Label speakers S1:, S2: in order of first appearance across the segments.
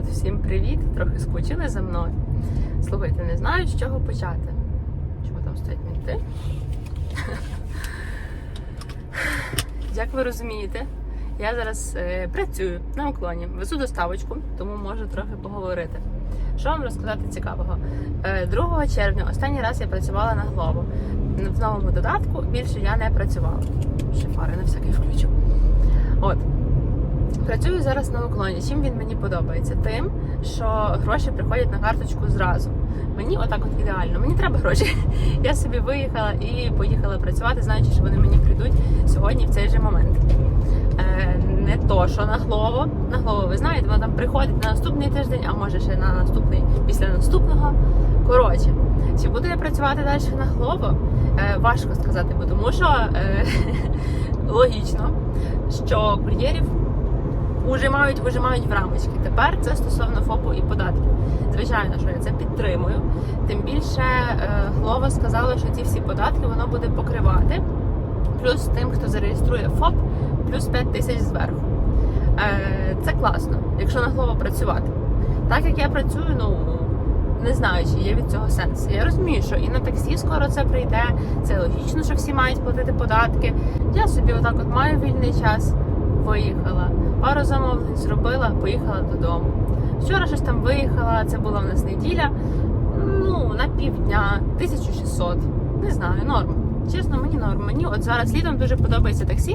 S1: народ, всім привіт! Трохи скучили за мною. Слухайте, не знаю, з чого почати. Чого там стоять мінти? Як ви розумієте, я зараз е, працюю на уклоні, везу доставочку, тому можу трохи поговорити. Що вам розказати цікавого? Е, 2 червня останній раз я працювала на Глобу. В новому додатку більше я не працювала. Ще фари на всякий включу. От. Працюю зараз на уклоні. Чим він мені подобається? Тим, що гроші приходять на карточку зразу. Мені отак от ідеально. Мені треба гроші. Я собі виїхала і поїхала працювати, знаючи, що вони мені прийдуть сьогодні в цей же момент. Е, не то, що на Глово. На Глово, ви знаєте, воно там приходить на наступний тиждень, а може ще на наступний після наступного. Коротше, чи буду я працювати далі на Глово? Е, важко сказати, бо тому що е, логічно, що кур'єрів ужимають, вижимають в рамочки. Тепер це стосовно ФОПу і податків. Звичайно, що я це підтримую. Тим більше е, Глова сказала, що ці всі податки воно буде покривати. Плюс тим, хто зареєструє ФОП, плюс 5 тисяч зверху. Е, Це класно, якщо на Глово працювати. Так як я працюю, ну не знаю, чи є від цього сенс. Я розумію, що і на таксі скоро це прийде. Це логічно, що всі мають платити податки. Я собі отак от маю вільний час, виїхала, пару замовлень зробила, поїхала додому. Вчора щось там виїхала, це була в нас неділя. Ну, на півдня, 1600. Не знаю, норм. Чесно, мені норм. Мені от зараз літом дуже подобається таксі.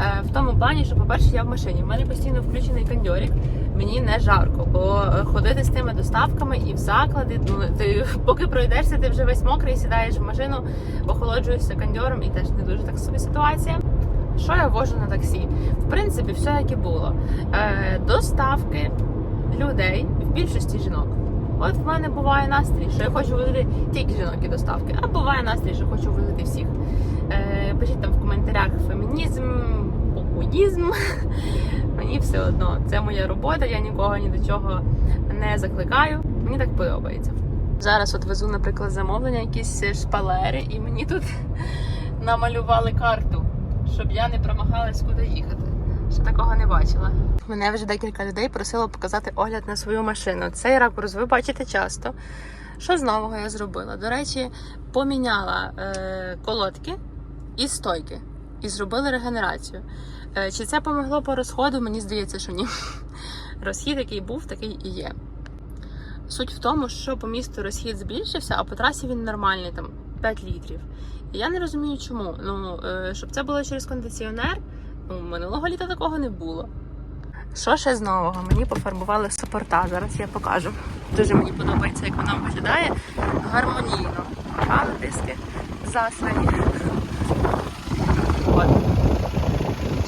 S1: Е, в тому плані, що, по-перше, я в машині. В мене постійно включений кондьорик. Мені не жарко, бо е, ходити з тими доставками і в заклади. Ну ти поки пройдешся, ти вже весь мокрий, сідаєш в машину, охолоджуєшся кондьором, і теж не дуже так собі ситуація. Що я вожу на таксі? В принципі, все як і було. Е, доставки людей в більшості жінок. От в мене буває настрій, що я хочу возити тільки жінок і доставки, а буває настрій, що хочу возити всіх. Е, пишіть там в коментарях фемінізм, популізм. Мені все одно. Це моя робота, я нікого ні до чого не закликаю. Мені так подобається. Зараз от везу, наприклад, замовлення, якісь шпалери, і мені тут намалювали карту, щоб я не промагалась, куди їхати. Ще такого не бачила. Мене вже декілька людей просило показати огляд на свою машину. Цей ракурс ви бачите часто. Що з нового я зробила? До речі, поміняла е, колодки і стойки. І зробили регенерацію. Е, чи це помогло по розходу? Мені здається, що ні. Розхід, який був, такий і є. Суть в тому, що по місту розхід збільшився, а по трасі він нормальний, там 5 літрів. Я не розумію, чому. Ну, е, щоб це було через кондиціонер, ну, минулого літа такого не було. Що ще з нового? Мені пофарбували супорта. Зараз я покажу. Дуже мені подобається, як вона виглядає гармонійно. Але диски заслані. От.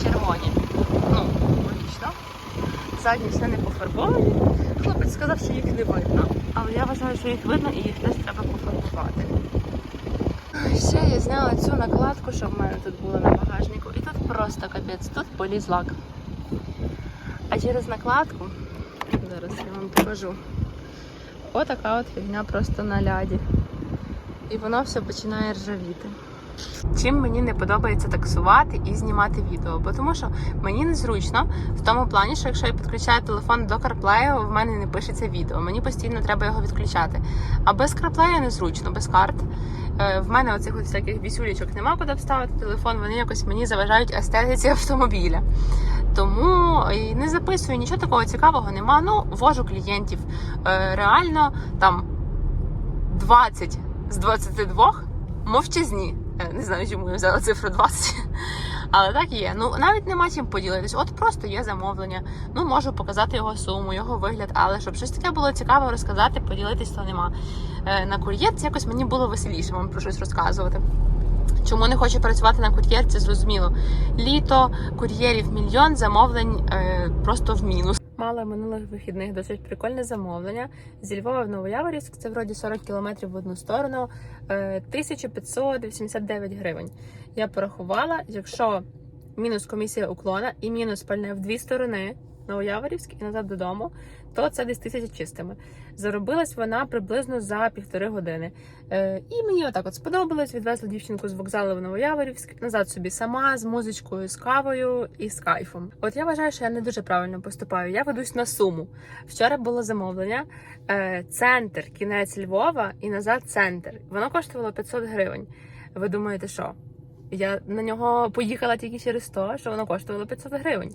S1: Червоні. Ну, логічно. Задні все не пофарбовані. Хлопець сказав, що їх не видно. Але я вважаю, що їх видно і їх теж треба пофарбувати. Ще я зняла цю накладку, що в мене тут було на багажнику. І тут просто капець, тут поліз лак. А через накладку, зараз я вам покажу. Отака от фігня просто на ляді. І воно все починає ржавіти. Чим мені не подобається таксувати і знімати відео, бо тому що мені незручно в тому плані, що якщо я підключаю телефон до CarPlay, в мене не пишеться відео. Мені постійно треба його відключати. А без CarPlay незручно, без карт. Е, В мене оцих от всяких вісюлічок нема куди вставити телефон, вони якось мені заважають естетиці автомобіля. Тому і не записую, нічого такого цікавого нема. Ну, вожу клієнтів. Е, Реально там 20 з 22 мовчазні. Е, Не знаю, чому я взяла цифру 20. Але так є. Ну навіть нема чим поділитись. От просто є замовлення. Ну можу показати його суму, його вигляд, але щоб щось таке було цікаво розказати, поділитись, то нема. Е, На кур'єрці якось мені було веселіше вам про щось розказувати. Чому не хочу працювати на кур'єрці, зрозуміло. Літо, кур'єрів мільйон, замовлень е, просто в мінус. Мала минулих вихідних досить прикольне замовлення. Зі Львова в Новояворівськ, це вроді 40 кілометрів в одну сторону, е, 1589 гривень. Я порахувала, якщо мінус комісія уклона і мінус пальне в дві сторони, Новояворівськ і назад додому, то це десь тисяча чистими. Заробилась вона приблизно за півтори години. Е, і мені отак от сподобалось. Відвезла дівчинку з вокзалу в Новояворівськ, назад собі сама, з музичкою, з кавою і з кайфом. От я вважаю, що я не дуже правильно поступаю. Я ведусь на суму. Вчора було замовлення. Е, центр, кінець Львова і назад центр. Воно коштувало 500 гривень. Ви думаєте, що? Я на нього поїхала тільки через те, що воно коштувало 500 гривень.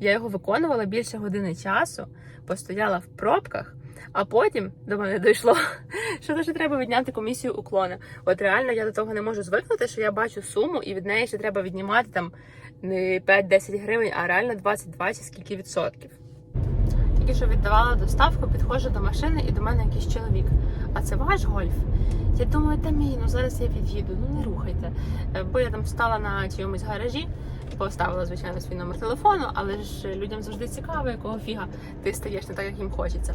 S1: Я його виконувала більше години часу, постояла в пробках, а потім до мене дійшло, що лише треба відняти комісію уклона. От реально я до того не можу звикнути, що я бачу суму і від неї ще треба віднімати там не 5-10 гривень, а реально 22 чи скільки відсотків. Тільки що віддавала доставку, підходжу до машини і до мене якийсь чоловік. А це ваш гольф? Я думаю, та мій, ну зараз я від'їду, ну не рухайте. Е, Бо я там стала на чиємусь гаражі, поставила, звичайно, свій номер телефону, але ж людям завжди цікаво, якого фіга ти стаєш не так, як їм хочеться.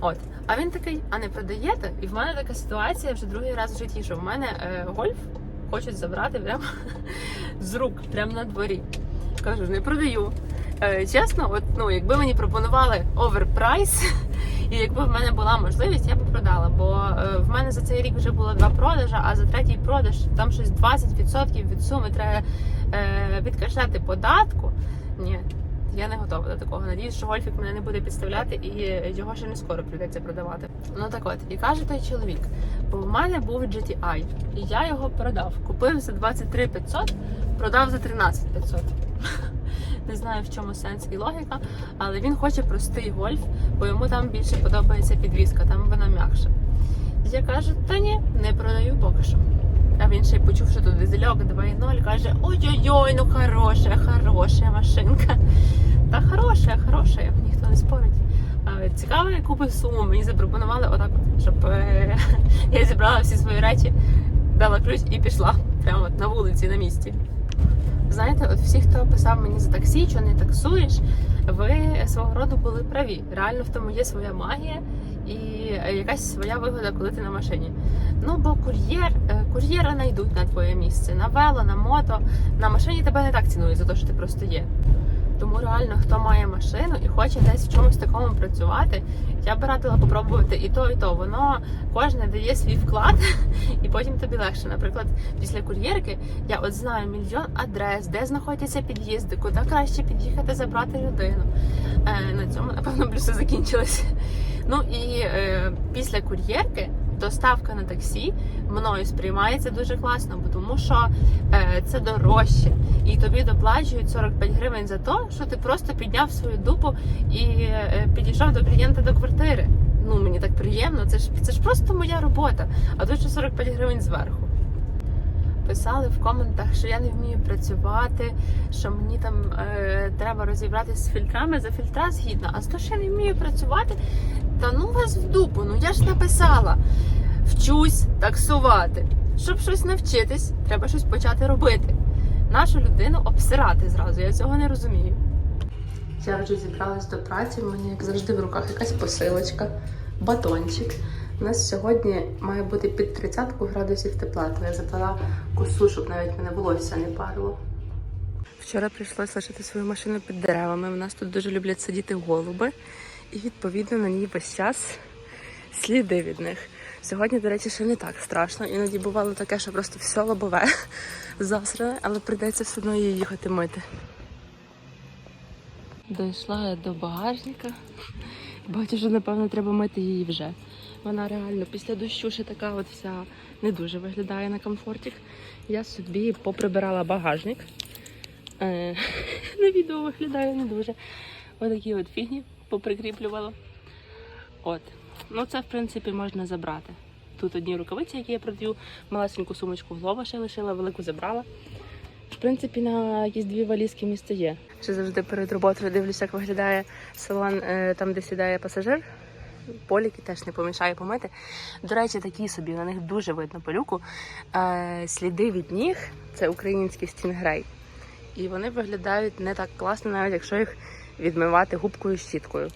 S1: От. А він такий, а не продаєте? І в мене така ситуація вже другий раз в житті, що в мене е, гольф хочуть забрати прямо з рук, прямо на дворі. Кажу, не продаю. Е, чесно, от ну якби мені пропонували оверпрайс, і якби в мене була можливість, я би продала. Бо е, в мене за цей рік вже було два продажа, а за третій продаж там щось 20% від суми треба е, відкашляти податку. Ні, я не готова до такого. Надіюсь, що гольфік мене не буде підставляти і його ще не скоро прийдеться продавати. Ну так от, і каже той чоловік, бо в мене був GTI, і я його продав. Купив за 23 500, продав за 13 500. Не знаю в чому сенс і логіка, але він хоче простий гольф, бо йому там більше подобається підвізка, там вона м'якша. Я кажу, та ні, не продаю поки що. А він ще й почув, що тут дизельок 2.0, каже: ой-ой-ой, ну хороша, хороша машинка. Та хороша, хороша, ніхто не спорить. Цікаво, яку би суму мені запропонували отак, от, щоб е, я зібрала всі свої речі, дала ключ і пішла прямо от на вулиці, на місці. Знаєте, от всі, хто писав мені за таксі, що не таксуєш, ви свого роду були праві. Реально в тому є своя магія якась своя вигода, коли ти на машині. Ну бо кур'єр, е, кур'єра знайдуть на твоє місце, на вело, на мото. На машині тебе не так цінують за те, що ти просто є. Тому реально, хто має машину і хоче десь в чомусь такому працювати, я б радила попробувати і то, і то. Воно кожне дає свій вклад, і потім тобі легше. Наприклад, після кур'єрки я от знаю мільйон адрес, де знаходяться під'їзди, куди краще під'їхати забрати людину. Е, на цьому, напевно, плюси закінчилися. Ну і е, після кур'єрки доставка на таксі мною сприймається дуже класно, бо тому що е, це дорожче, і тобі доплачують 45 гривень за те, що ти просто підняв свою дупу і е, підійшов до клієнта до квартири. Ну мені так приємно, це ж це ж просто моя робота. А тут ще 45 гривень зверху. Писали в коментах, що я не вмію працювати, що мені там е, треба розібратися з фільтрами. За фільтра згідно. А з того, що я не вмію працювати, та ну вас в дупу. Ну я ж написала. Вчусь таксувати. Щоб щось навчитись, треба щось почати робити. Нашу людину обсирати зразу. Я цього не розумію. Я вже зібралась до праці. У мене, як завжди, в руках якась посилочка, батончик. У нас сьогодні має бути під 30 градусів тепла, то я заплела косу, щоб навіть мене волосся не парило. Вчора прийшлося лишити свою машину під деревами. У нас тут дуже люблять сидіти голуби, і відповідно на ній весь час сліди від них. Сьогодні, до речі, ще не так страшно. Іноді бувало таке, що просто все лобове засране, але прийдеться все одно її їхати мити. Дійшла я до багажника. Бачу, що напевно треба мити її вже. Вона реально після дощу ще така от вся не дуже виглядає на комфортік. Я собі поприбирала багажник. Е, на відео виглядає не дуже. Отакі от фігні поприкріплювала. От. Ну це в принципі можна забрати. Тут одні рукавиці, які я продаю, малесеньку сумочку в лова ще лишила, велику забрала. В принципі, на якісь дві валізки місце є. Ще завжди перед роботою дивлюся, як виглядає салон е, там, де сідає пасажир. Поліки теж не помішає помити. До речі, такі собі, на них дуже видно пилюку. Е, сліди від ніг це український стінгрей. І вони виглядають не так класно, навіть якщо їх відмивати губкою щіткою.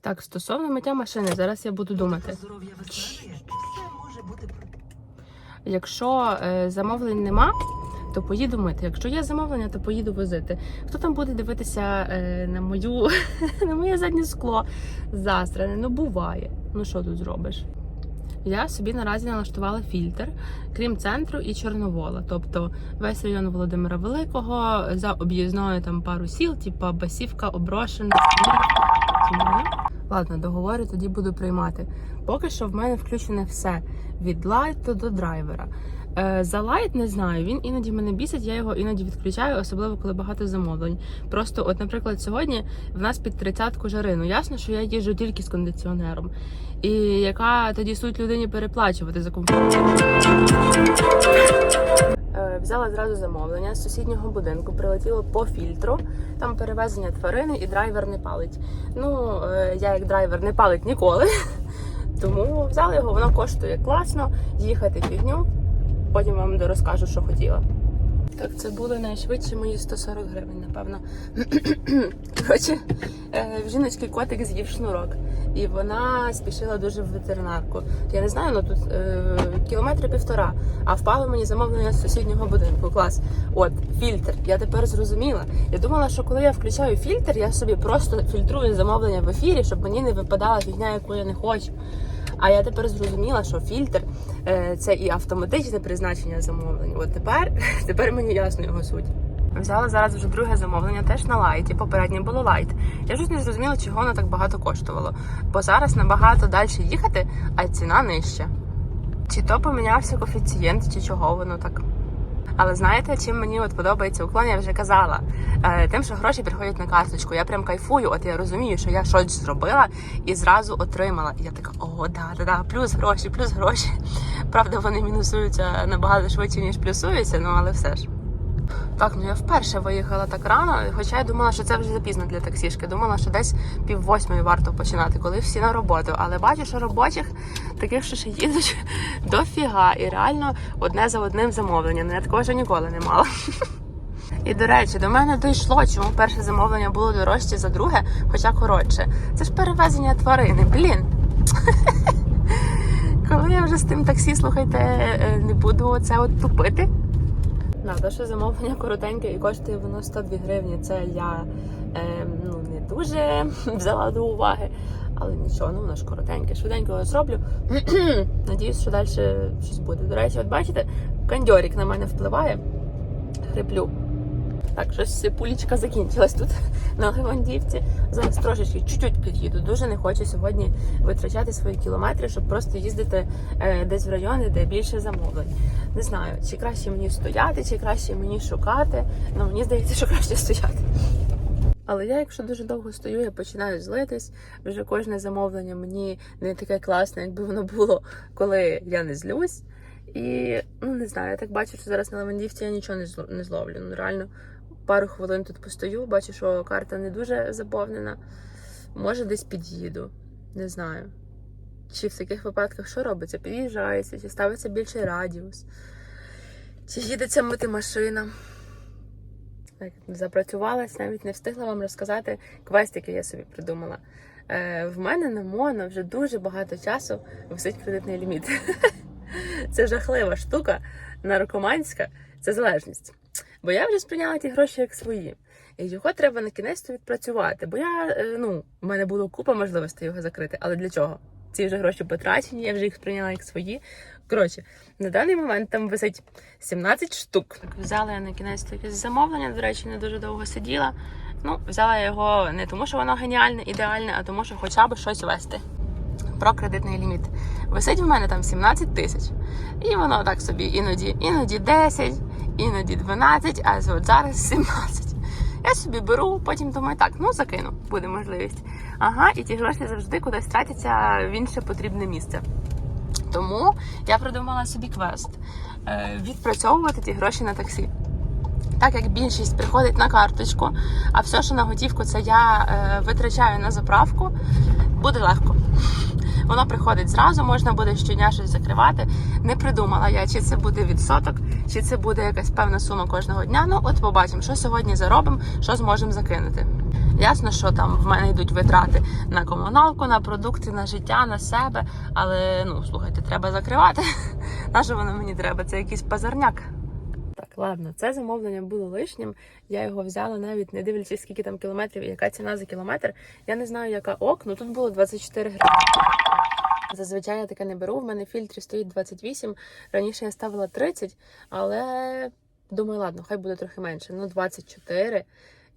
S1: Так, стосовно миття машини, зараз я буду думати. Якщо е, замовлень нема, то поїду мити. Якщо є замовлення, то поїду возити. Хто там буде дивитися е, на мою на моє заднє скло застране? Ну буває. Ну що тут зробиш? Я собі наразі налаштувала фільтр, крім центру і Чорновола, тобто весь район Володимира Великого за об'їзною там пару сіл, типу Басівка, Оброшена, Ладно, договори тоді буду приймати. Поки що в мене включене все від лайту до драйвера. Е, за лайт не знаю. Він іноді мене бісить, я його іноді відключаю, особливо коли багато замовлень. Просто, от, наприклад, сьогодні в нас під тридцятку жари. Ну ясно, що я їжджу тільки з кондиціонером. І яка тоді суть людині переплачувати за комфорт? Е, Взяла зразу замовлення з сусіднього будинку, прилетіло по фільтру. Там перевезення тварини і драйвер не палить. Ну, е, я як драйвер не палить ніколи. Тому взяла його, воно коштує класно, їхати фігню. Потім вам розкажу, що хотіла. Так, це були найшвидші мої 140 гривень, напевно. Коротше, е, в жіночки котик з'їв шнурок, і вона спішила дуже в ветеринарку. Я не знаю, ну тут е, кілометри півтора, а впало мені замовлення з сусіднього будинку. Клас. От, фільтр. Я тепер зрозуміла. Я думала, що коли я включаю фільтр, я собі просто фільтрую замовлення в ефірі, щоб мені не випадала фігня, яку я не хочу. А я тепер зрозуміла, що фільтр е, це і автоматичне призначення замовлень. От тепер, тепер мені ясно його суть. Взяла зараз вже друге замовлення, теж на лайті. Попереднє було лайт. Я щось не зрозуміла, чого воно так багато коштувало. Бо зараз набагато далі їхати, а ціна нижча. Чи то помінявся коефіцієнт, чи чого воно так. Але знаєте, чим мені от подобається уклон, я вже казала. Е, тим, що гроші приходять на карточку. Я прям кайфую, от я розумію, що я щось зробила і зразу отримала. І я така, о, да, да, да, плюс гроші, плюс гроші. Правда, вони мінусуються набагато швидше, ніж плюсуються, ну але все ж. Так, ну я вперше виїхала так рано, хоча я думала, що це вже запізно для таксішки. Думала, що десь пів восьмої варто починати, коли всі на роботу. Але бачу, що робочих таких, що ще їдуть дофіга. І реально одне за одним замовленням. Ну, Я такого ще ніколи не мала. І до речі, до мене дійшло, чому перше замовлення було дорожче за друге, хоча коротше. Це ж перевезення тварини. Блін. Коли я вже з тим таксі, слухайте, е, не буду оце от тупити. Да, те, замовлення коротеньке і коштує воно 102 гривні. Це я е, ну, не дуже взяла до уваги. Але нічого, ну воно ж коротеньке. Швиденько його зроблю. Надіюсь, що далі щось буде. До речі, от бачите, кандьорік на мене впливає. Хриплю. Так, щось пулічка закінчилась тут на Левандівці. Зараз трошечки чуть-чуть під'їду. Дуже не хочу сьогодні витрачати свої кілометри, щоб просто їздити е, десь в райони, де більше замовлень. Не знаю, чи краще мені стояти, чи краще мені шукати. Ну мені здається, що краще стояти. Але я, якщо дуже довго стою, я починаю злитись. Вже кожне замовлення мені не таке класне, якби воно було, коли я не злюсь. І ну не знаю, я так бачу, що зараз на Левандівці я нічого не зло- не зловлю. Ну реально пару хвилин тут постою, бачу, що карта не дуже заповнена. Може, десь під'їду. Не знаю. Чи в таких випадках що робиться? Під'їжджається, чи ставиться більший радіус, чи їдеться мити машина. Запрацювалась, навіть не встигла вам розказати квест, який я собі придумала. Е, в мене на моно вже дуже багато часу висить кредитний ліміт. Це жахлива штука, наркоманська, це залежність. Бо я вже сприйняла ті гроші як свої. І його треба на кінець відпрацювати. Бо я, е, ну, в мене було купа можливостей його закрити. Але для чого? Ці вже гроші потрачені, я вже їх сприйняла як свої. Коротше, на даний момент там висить 17 штук. Взяла я на кінець якесь замовлення, до речі, не дуже довго сиділа. Ну, взяла я його не тому, що воно геніальне, ідеальне, а тому, що хоча б щось вести. Про кредитний ліміт. Висить в мене там 17 тисяч. І воно так собі іноді, іноді 10, іноді 12, а от зараз 17. Я собі беру, потім думаю, так, ну закину, буде можливість. Ага, і ті гроші завжди кудись тратяться в інше потрібне місце. Тому я придумала собі квест е, відпрацьовувати ті гроші на таксі. Так як більшість приходить на карточку, а все, що на готівку, це я е, витрачаю на заправку, буде легко. Воно приходить зразу, можна буде щодня щось закривати. Не придумала я, чи це буде відсоток, чи це буде якась певна сума кожного дня. Ну, от побачимо, що сьогодні заробимо, що зможемо закинути. Ясно, що там в мене йдуть витрати на комуналку, на продукти, на життя, на себе. Але ну слухайте, треба закривати. На що воно мені треба? Це якийсь пазарняк. Ладно, це замовлення було лишнім. Я його взяла навіть не дивлячись, скільки там кілометрів і яка ціна за кілометр. Я не знаю, яка ок, ну тут було 24 гривні. Зазвичай я таке не беру. В мене в фільтрі стоїть 28. Раніше я ставила 30, але думаю, ладно, хай буде трохи менше. Ну, 24.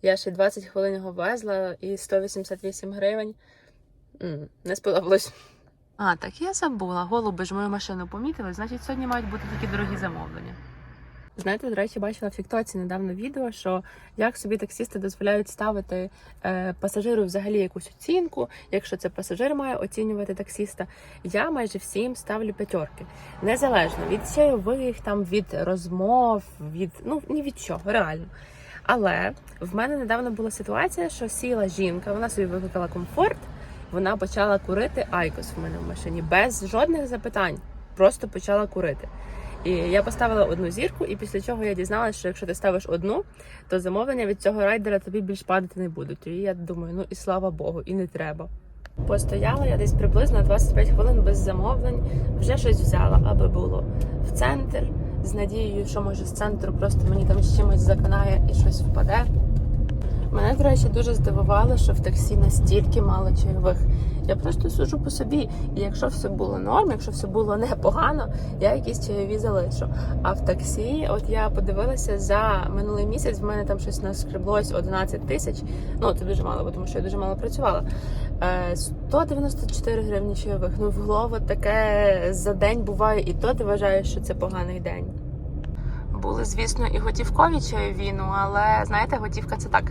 S1: Я ще 20 хвилин його везла і 188 гривень. М, Не сподобалось. А, так я забула. Голуби ж мою машину помітили, значить, сьогодні мають бути такі дорогі замовлення. Знаєте, до речі, бачила в Тіктоці недавно відео, що як собі таксісти дозволяють ставити е, пасажиру взагалі якусь оцінку, якщо це пасажир має оцінювати таксіста. Я майже всім ставлю п'ятерки. Незалежно від чайових, там від розмов, від ну ні від чого, реально. Але в мене недавно була ситуація, що сіла жінка, вона собі викликала комфорт, вона почала курити айкос в мене в машині без жодних запитань. Просто почала курити. І я поставила одну зірку, і після чого я дізналася, що якщо ти ставиш одну, то замовлення від цього райдера тобі більш падати не будуть. І я думаю, ну і слава Богу, і не треба. Постояла я десь приблизно 25 хвилин без замовлень, вже щось взяла, аби було в центр, з надією, що може з центру просто мені там з чимось заканає і щось впаде. Мене, до речі, дуже здивувало, що в таксі настільки мало чайових. Я просто сужу по собі. І якщо все було норм, якщо все було непогано, я якісь чайові залишу. А в таксі, от я подивилася за минулий місяць, в мене там щось наскреблось 11 тисяч. Ну це дуже мало, бо тому що я дуже мало працювала. Е, 194 гривні чайових. Ну в голову таке за день буває, і то ти вважаєш, що це поганий день. Були, звісно, і готівкові чайові, ну але знаєте, готівка це так.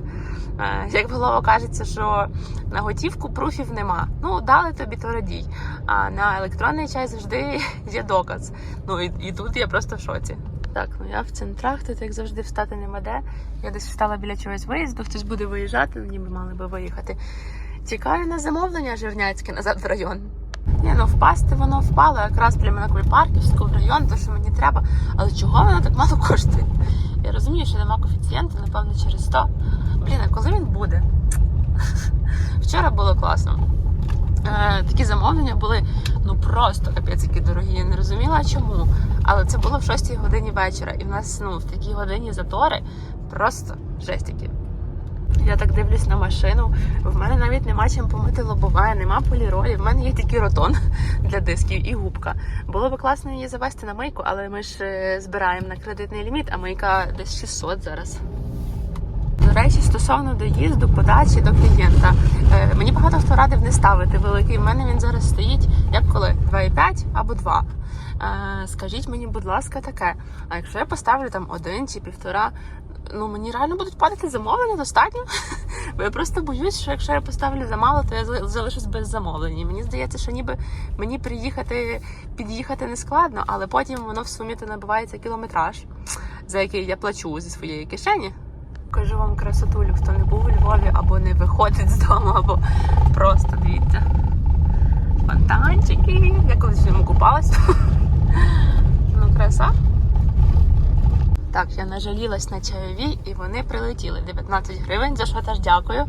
S1: Е, Як голово кажеться, що на готівку пруфів нема. Ну, дали тобі, то радій. А на електронний чай завжди є доказ. Ну і, і тут я просто в шоці. Так, ну я в центрах, тут як завжди встати нема де. Я десь встала біля чогось виїзду, хтось буде виїжджати, ну, ніби мали би виїхати. Тікаю на замовлення жирняцьке назад в район. Ні, ну впасти воно впало якраз прямо на Кульпарківську в район, то що мені треба. Але чого воно так мало коштує? Я розумію, що нема коефіцієнту, напевно, через 100. Блін, а коли він буде? Вчора було класно. Е, такі замовлення були ну просто капець які дорогі. Я не розуміла чому. Але це було в 6 годині вечора. І в нас ну, в такій годині затори просто жестики. Я так дивлюсь на машину. В мене навіть нема чим помити лобове, нема поліролі. В мене є тільки ротон для дисків і губка. Було би класно її завести на мийку, але ми ж е, збираємо на кредитний ліміт, а мийка десь 600 зараз. До речі, стосовно доїзду, подачі до клієнта. Е, мені багато хто радив не ставити великий. В мене він зараз стоїть як коли 2,5 або 2. Е, скажіть мені, будь ласка, таке. А якщо я поставлю там один чи півтора, ну мені реально будуть падати замовлення достатньо. Бо я просто боюсь, що якщо я поставлю замало, то я залишусь без замовлень. І мені здається, що ніби мені приїхати, під'їхати не складно, але потім воно в сумі то набивається кілометраж, за який я плачу зі своєї кишені. Кажу вам красотулю, хто не був у Львові або не виходить з дому, або просто дивіться. Фонтанчики. Я колись в ньому купалась. Ну, краса. Так, я нажалілась на чайові і вони прилетіли. 19 гривень, за що теж дякую.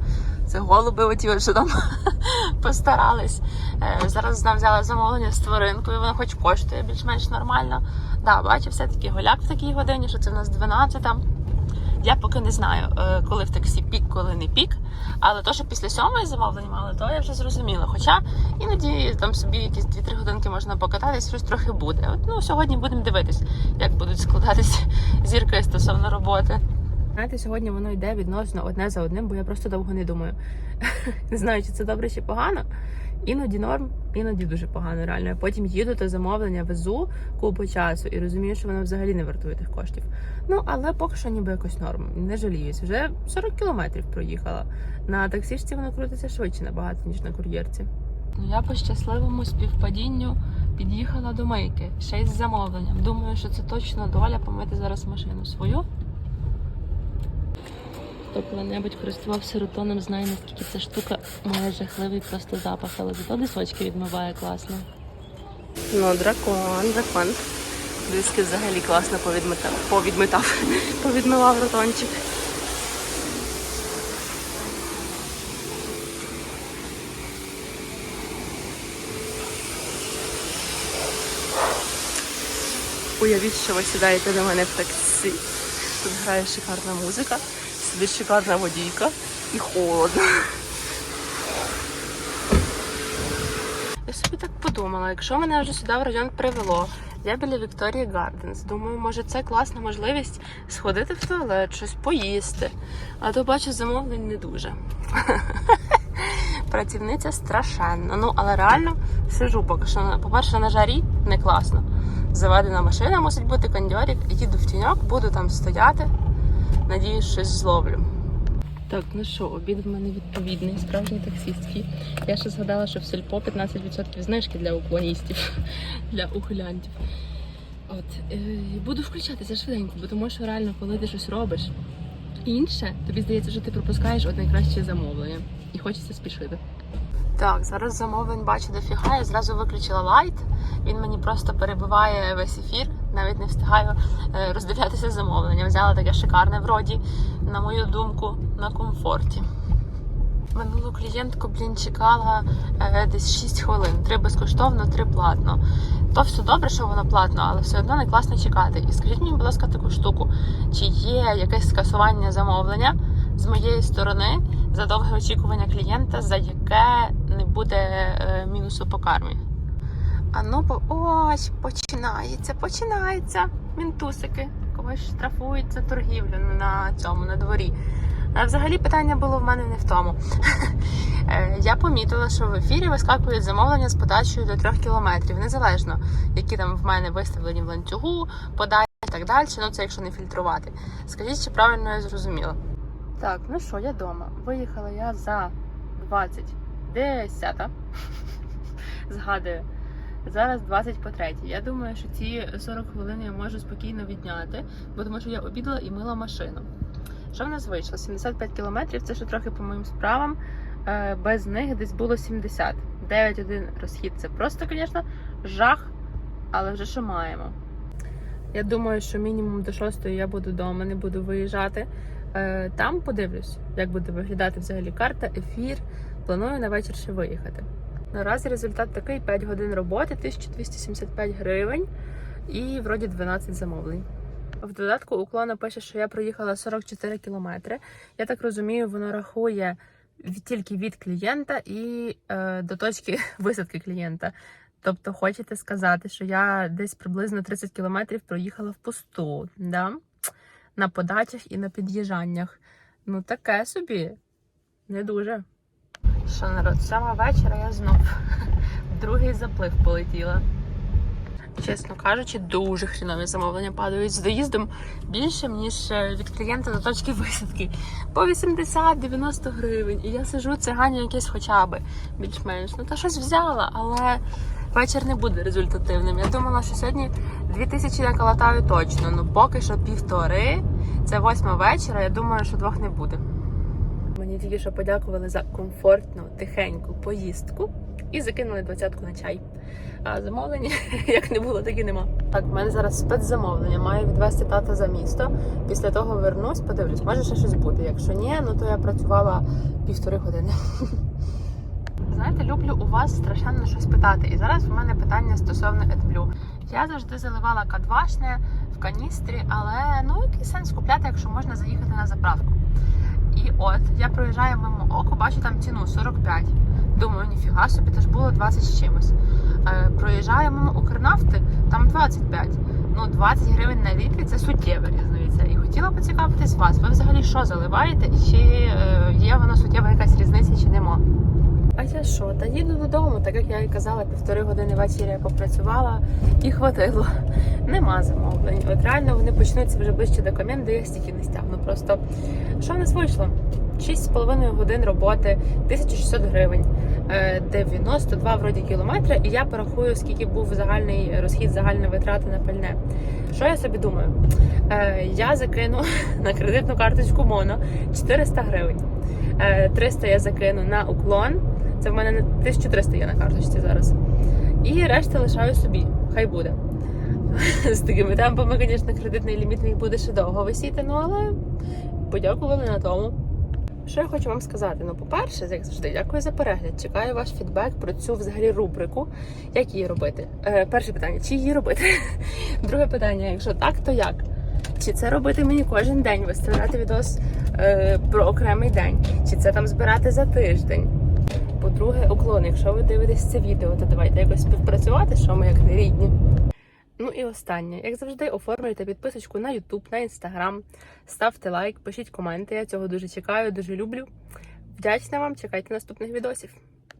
S1: Це голуби оті, от, що там постарались. Е, зараз нам взяла замовлення з тваринкою, воно хоч коштує більш-менш нормально. Да, бачу, все-таки голяк в такій годині, що це в нас 12 Я поки не знаю, е, коли в таксі пік, коли не пік. Але то, що після сьомої замовлень мали, то я вже зрозуміла. Хоча іноді там собі якісь 2-3 годинки можна покататись, щось трохи буде. От ну сьогодні будемо дивитись, як будуть складатися зірки стосовно роботи. Знаєте, сьогодні воно йде відносно одне за одним, бо я просто довго не думаю. Не знаю, чи це добре чи погано. Іноді норм, іноді дуже погано, реально. Я потім їду до замовлення, везу купу часу і розумію, що воно взагалі не вартує тих коштів. Ну, але поки що ніби якось норм. Не жаліюсь. Вже 40 кілометрів проїхала. На таксішці воно крутиться швидше набагато, ніж на кур'єрці. Ну, я по щасливому співпадінню під'їхала до мийки, ще й з замовленням. Думаю, що це точно доля помити зараз машину свою. Хто коли-небудь користувався рутоном, знає, наскільки ця штука має жахливий просто запах, але зато дисочки відмиває класно. Ну, дракон, дракон. Диски взагалі класно повідмитав, повідмитав, повідмивав ротончик. Уявіть, що ви сідаєте до мене в таксі. Тут грає шикарна музика, сидить шикарна водійка і холодно. Я собі так подумала, якщо мене вже сюди в район привело, я біля Вікторії Гарденс. Думаю, може це класна можливість сходити в туалет, щось поїсти. А то бачу, замовлень не дуже. Працівниця страшенна. Ну, але реально сижу поки що. По-перше, на жарі не класно. Заведена машина мусить бути кондьорік. Їду в тіньок, буду там стояти. Надіюсь, щось зловлю. Так, ну що, обід в мене відповідний, справжній таксістський. Я ще згадала, що в сільпо 15% знижки для уклоністів, для ухилянтів. От, е, буду включатися швиденько, бо тому що реально, коли ти щось робиш інше, тобі здається, що ти пропускаєш одне краще замовлення. І хочеться спішити. Так, зараз замовлень бачу дофіга. Я зразу виключила лайт. Він мені просто перебиває весь ефір. Навіть не встигаю е, роздивлятися замовлення. Взяла таке шикарне вроді, на мою думку, на комфорті. Минулу клієнтку, блін, чекала е, десь 6 хвилин. Три безкоштовно, три платно. То все добре, що воно платно, але все одно не класно чекати. І скажіть мені, будь ласка, таку штуку, чи є якесь скасування замовлення з моєї сторони за довге очікування клієнта, за яке не буде е, мінусу по кармі? А ну, по... ось починається, починається. Мінтусики. Когось штрафують за торгівлю на цьому на дворі. А взагалі питання було в мене не в тому. Е, Я помітила, що в ефірі вискакують замовлення з подачею до 3 кілометрів, незалежно, які там в мене виставлені в ланцюгу, подачі і так далі. Ну це якщо не фільтрувати. Скажіть, чи правильно я зрозуміла? Так, ну що, я вдома. Виїхала я за 20 10 Згадую. Зараз 20 по 3. Я думаю, що ці 40 хвилин я можу спокійно відняти, бо тому що я обідала і мила машину. Що в нас вийшло? 75 кілометрів, це ще трохи по моїм справам. Е, Без них десь було 70. 9-1 розхід. Це просто, звісно, жах, але вже що маємо. Я думаю, що мінімум до 6 я буду вдома, не буду виїжджати. Е, Там подивлюсь, як буде виглядати взагалі карта, ефір. Планую на вечір ще виїхати. Наразі результат такий: 5 годин роботи, 1275 гривень і вроді 12 замовлень. В додатку уклона пише, що я проїхала 44 кілометри. Я так розумію, воно рахує тільки від клієнта і е, до точки висадки клієнта. Тобто, хочете сказати, що я десь приблизно 30 кілометрів проїхала впусту, да? на подачах і на під'їжджаннях. Ну, таке собі, не дуже. Що народ, сама вечора я знов другий заплив полетіла. Чесно кажучи, дуже хрінові замовлення падають з доїздом більше, ніж е, від клієнта до точки висадки. По 80-90 гривень. І я сижу, циганю якесь хоча б більш-менш. Ну та щось взяла, але вечір не буде результативним. Я думала, що сьогодні 2000 я калатаю точно. Ну поки що півтори. Це восьма вечора. Я думаю, що двох не буде. Мені тільки що подякували за комфортну, тихеньку поїздку і закинули двадцятку на чай. А замовлення як не було, так і нема. Так, в мене зараз спецзамовлення. Маю відвести тата за місто. Після того вернусь, подивлюсь, може ще щось буде. Якщо ні, ну то я працювала півтори години. Знаєте, люблю у вас страшенно щось питати. І зараз в мене питання стосовно AdBlue. Я завжди заливала кадвашне в каністрі, але ну який сенс купляти, якщо можна заїхати на заправку. І от я проїжджаю мимо око, бачу там ціну 45. Думаю, ніфіга собі, це ж було 20 з чимось. Е, проїжджаю мимо Укрнафти, там 25. Ну, 20 гривень на літрі це суттєва різниця. І хотіла поцікавитись вас. Ви взагалі що заливаєте? Чи е, є воно суттєва якась різниця, чи нема? А я що? Та їду додому, так як я і казала, півтори години ввечері я попрацювала і хватило. Нема замовлень. От реально вони почнуться вже ближче до комін, де я стільки не стягну. Просто що в нас вийшло? 6,5 годин роботи, 1600 гривень, е, 92 вроді кілометри, і я порахую, скільки був загальний розхід, загальна витрата на пальне. Що я собі думаю? Е, Я закину на кредитну карточку Моно 400 гривень. Е, 300 я закину на уклон. Це в мене на 1300 є на карточці зараз. І решта лишаю собі. Хай буде. З такими темпами, звісно, кредитний ліміт міг буде ще довго висіти, ну але подякували на тому. Що я хочу вам сказати? Ну, по-перше, як завжди, дякую за перегляд. Чекаю ваш фідбек про цю взагалі рубрику. Як її робити? Е, перше питання: чи її робити? Друге питання: якщо так, то як? Чи це робити мені кожен день, виставляти відос е, про окремий день, чи це там збирати за тиждень. По-друге, уклон, якщо ви дивитесь це відео, то давайте якось співпрацювати, що ми як не рідні. Ну і останнє, як завжди, оформлюйте підписочку на YouTube, на Instagram, ставте лайк, пишіть коменти. Я цього дуже чекаю, дуже люблю. Вдячна вам, чекайте наступних відосів.